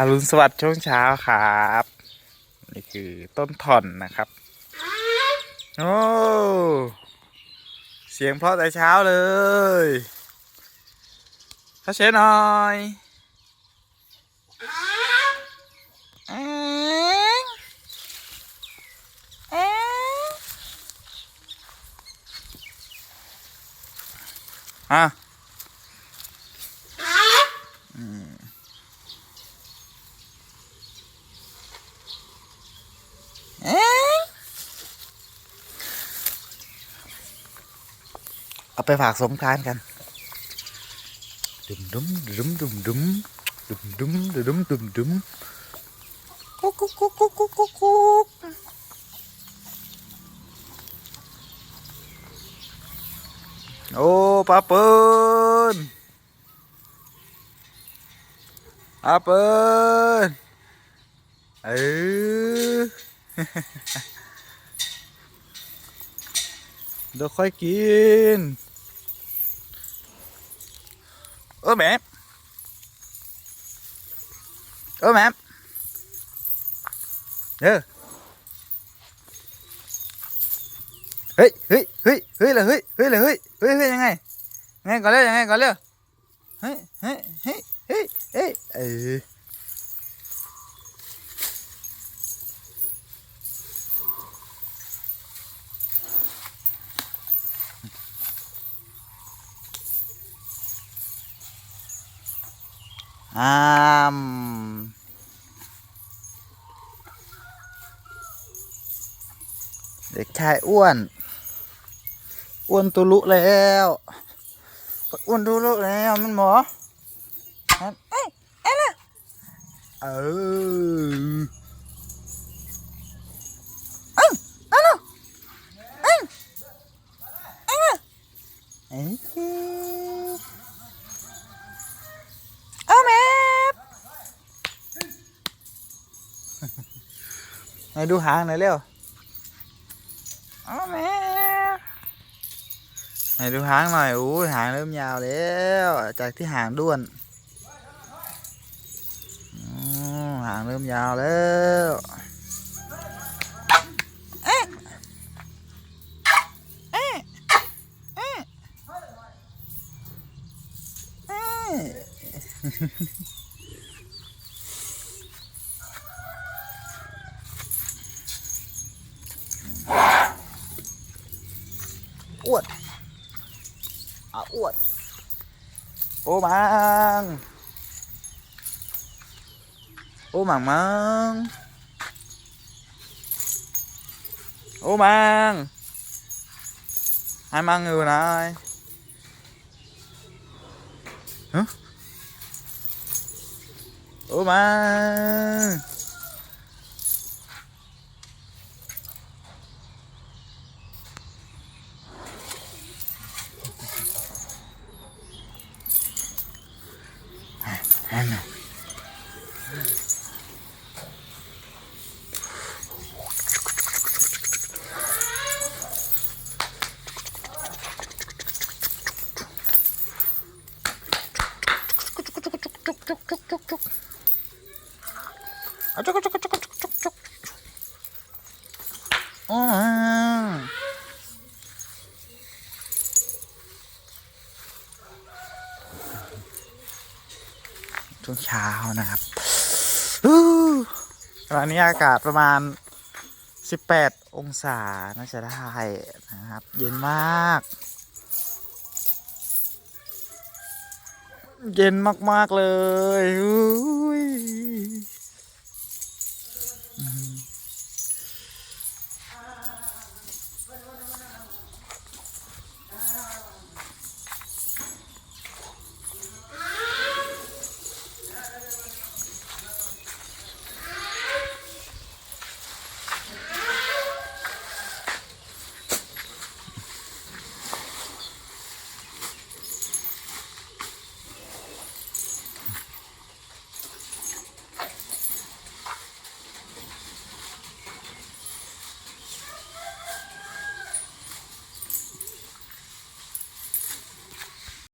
อรุณสวัสดิ์ช่วงเช้าครับ นี่คือต้นถ่อนนะครับ โอ้เสียงเพราะแต่เช้าเลยข้าเชนหน่อยอ็งเอ็งอะ เอ๊ะ เอาไปฝากสงกรารกันดุมดุมดุมดุมดุมดุมดุมดุมดุมดุมกุ๊กกุ๊กกุ๊กกุ๊กกุ๊กกุ๊กกุ๊กโอ้ปลาเปิ้ลปลาเปิ้ลเออเดี๋ยวค่อยกิน ôm em ôm em ừ hí hí hí hí là hí hí là hí hí hí ยังไงไงก่อนเลยยังไงก่อนเลยเฮ้ยเฮ้ยเฮ้ยเฮ้ยเอ้ย อามเด็กชายอ้วน อ้วนตุลุแล้วอ้วนตุลุแล้วมันหมอเอ้ยเอ้ยนะเออเอ้ยเอาลูกเอ้ยเอ้ยเอ้ย ไหนดูหางหน่อยเร็วเอาแมพไหนดูหางหน่อยอู้หางเริ่มยาวแล้ว จากที่หางด้วนอืมหางเริ่มยาวแล้ว อวดอาอวด โอ้มังโอ้มังมังโอ้มังให้มังอยู่ไหนฮะโอ้มัง 아니요. 쭉쭉쭉쭉쭉쭉쭉쭉쭉쭉쭉쭉쭉쭉쭉쭉 아, 쭉쭉쭉쭉쭉쭉쭉쭉 어, ช่วงเช้านะครับตอนนี้อากาศประมาณ 18 องศาน่าจะได้นะครับ เย็นมาก เย็นมาก ๆ เลยอู้